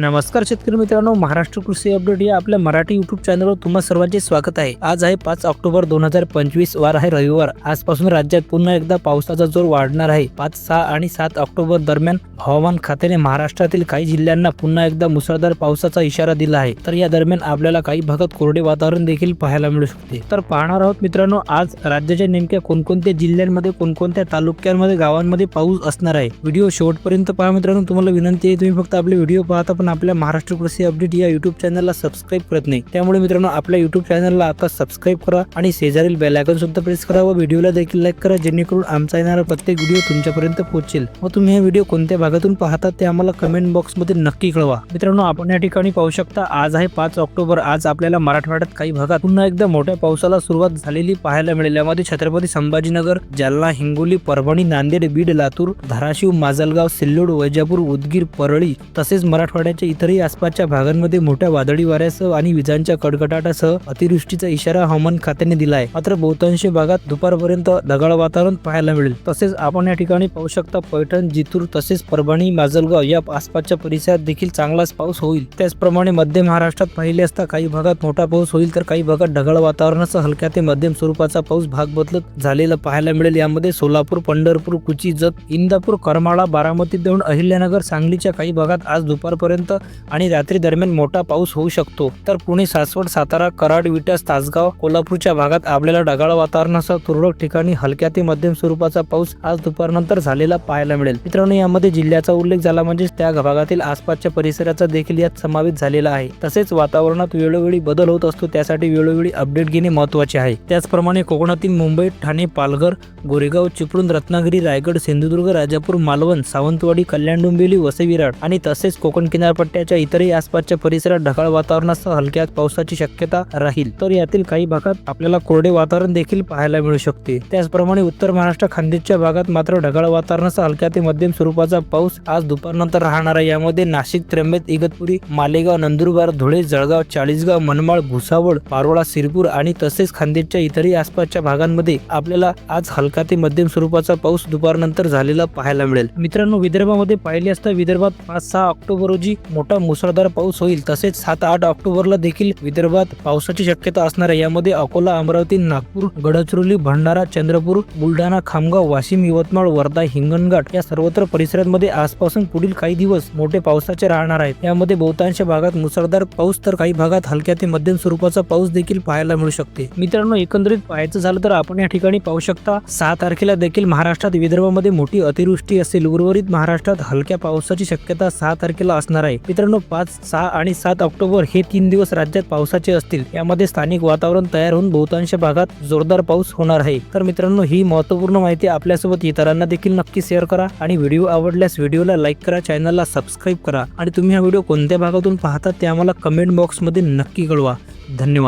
नमस्कार शेतकरी मित्रांनो महाराष्ट्र कृषी अपडेट या आपल्या मराठी युट्यूब चॅनलवर तुम्हा सर्वांचे स्वागत आहे. आज आहे पाच ऑक्टोबर दोन हजार पंचवीस वार आहे रविवार. आजपासून राज्यात पुन्हा एकदा पावसाचा जोर वाढणार आहे. पाच सहा आणि सात ऑक्टोबर दरम्यान हवामान खात्याने महाराष्ट्रातील काही जिल्ह्यांना पुन्हा एकदा मुसळधार पावसाचा इशारा दिला आहे. तर या दरम्यान आपल्याला काही भागात कोरडे वातावरण देखील पाहायला मिळू शकते. तर पाहणार आहोत मित्रांनो आज राज्याच्या नेमक्या कोणकोणत्या जिल्ह्यांमध्ये कोणकोणत्या तालुक्यांमध्ये गावांमध्ये पाऊस असणार आहे? व्हिडिओ शेवटपर्यंत पहा मित्रांनो. तुम्हाला विनंती आहे तुम्ही फक्त आपले व्हिडिओ पाहता पण आपल्या महाराष्ट्र कृषी अपडेट या युट्यूब चॅनलला सबस्क्राईब करत नाही त्यामुळे मित्रांनो आपल्या युट्यूब चॅनलला आता सबस्क्राईब करा आणि शेजारील बेलायकन सुद्धा प्रेस करा व व्हिडिओला देखील लाईक करा जेणेकरून आमचा येणारा प्रत्येक व्हिडिओ तुमच्यापर्यंत पोहोचेल. व तुम्ही हा व्हिडिओ कोणत्या भागातून पाहता ते आम्हाला कमेंट बॉक्समध्ये नक्की कळवा. मित्रांनो आपण या ठिकाणी पाहू शकता आज आहे पाच ऑक्टोबर आज आपल्याला मराठवाड्यात काही भागात पुन्हा एकदा मोठ्या पावसाला सुरुवात झालेली पाहायला मिळेल. यामध्ये छत्रपती संभाजीनगर जालना हिंगोली परभणी नांदेड बीड लातूर धाराशिव माजलगाव सिल्लोड वैजापूर उदगीर परळी तसेच मराठवाड्यात राज्याच्या इतरही आसपासच्या भागांमध्ये मोठ्या वादळी वाऱ्यासह आणि विजांच्या कडकडाटासह अतिवृष्टीचा इशारा हवामान खात्याने दिला आहे मात्र बहुतांश भागात दुपारपर्यंत ढगाळ वातावरण पाहायला मिळेल. तसेच आपण या ठिकाणी पाहू शकता पैठण जितूर तसेच परभणी माजलगाव या आसपासच्या परिसरात देखील चांगलाच पाऊस होईल. त्याचप्रमाणे मध्य महाराष्ट्रात पाहिले असता काही भागात मोठा पाऊस होईल तर काही भागात ढगाळ वातावरणाचा हलक्या ते मध्यम स्वरूपाचा पाऊस भाग बदलत झालेला पाहायला मिळेल. यामध्ये सोलापूर पंढरपूर कुची जत इंदापूर करमाळा बारामती देऊन अहिल्यानगर सांगलीच्या काही भागात आज दुपारपर्यंत आणि रात्री दरम्यान मोठा पाऊस होऊ शकतो. तर पुणे सासवड सातारा कराड विटस तासगाव कोल्हापूरच्या भागात आपल्याला ढगाळ वातावरणासह तुरळक ठिकाणी हलक्या ते मध्यम स्वरूपाचा पाऊस आज दुपारनंतर झालेला पाहायला मिळेल. मित्रांनो यामध्ये जिल्ह्याचा उल्लेख झाला म्हणजे त्या भागातील आसपासच्या परिसराचा देखील यात समावेश झालेला आहे. तसेच वातावरणात वेळोवेळी बदल होत असतो त्यासाठी वेळोवेळी अपडेट घेणे महत्त्वाचे आहे. त्याचप्रमाणे कोकणातील मुंबई ठाणे पालघर गोरेगाव चिपळूण रत्नागिरी रायगड सिंधुदुर्ग राजापूर मालवण सावंतवाडी कल्याण डोंबिवली वसे विराट आणि तसेच कोकण किनार किनारपट्ट्याच्या इतरही आसपासच्या परिसरात ढगाळ वातावरणासह हलक्या पावसाची शक्यता राहील. तर यातील काही भागात आपल्याला कोरडे वातावरण देखील पाहायला मिळू शकते. त्याचप्रमाणे उत्तर महाराष्ट्र खानदेशच्या भागात मात्र ढगाळ वातावरणासह हलक्या ते मध्यम स्वरूपाचा पाऊस आज दुपारनंतर राहणार आहे. यामध्ये नाशिक त्र्यंबेत इगतपुरी मालेगाव नंदुरबार धुळे जळगाव चाळीसगाव मनमाळ भुसावळ पारोळा सिरपूर आणि तसेच खानदेशच्या इतरही आसपासच्या भागांमध्ये आपल्याला आज हलका ते मध्यम स्वरूपाचा पाऊस दुपारनंतर झालेला पाहायला मिळेल. मित्रांनो विदर्भामध्ये पाहिले असता विदर्भात पाच सहा ऑक्टोबर रोजी मोठा मुसळधार पाऊस होईल तसेच सात आठ ऑक्टोबरला देखील विदर्भात पावसाची शक्यता असणार आहे. यामध्ये अकोला अमरावती नागपूर गडचिरोली भंडारा चंद्रपूर बुलढाणा खामगाव वाशिम यवतमाळ वर्धा हिंगणघाट या सर्वत्र परिसरांमध्ये आजपासून पुढील काही दिवस मोठे पावसाचे राहणार आहेत. यामध्ये बहुतांश भागात मुसळधार पाऊस तर काही भागात हलक्या ते मध्यम स्वरूपाचा पाऊस देखील पाहायला मिळू शकते. मित्रांनो एकंदरीत पाहायचं झालं तर आपण या ठिकाणी पाहू शकता सहा तारखेला देखील महाराष्ट्रात विदर्भामध्ये मोठी अतिवृष्टी असेल. उर्वरित महाराष्ट्रात हलक्या पावसाची शक्यता सहा तारखेला असणार आहे. आहे. मित्रांनो पाच सहा आणि सात ऑक्टोबर हे तीन दिवस राज्यात पावसाचे असतील. यामध्ये स्थानिक वातावरण तयार होऊन बहुतांश भागात जोरदार पाऊस होणार आहे. तर मित्रांनो ही महत्त्वपूर्ण माहिती आपल्यासोबत इतरांना देखील नक्की शेअर करा आणि व्हिडिओ आवडल्यास व्हिडिओला लाईक करा चॅनलला सबस्क्राईब करा आणि तुम्ही हा व्हिडिओ कोणत्या भागातून पाहता ते आम्हाला कमेंट बॉक्समध्ये नक्की कळवा. धन्यवाद.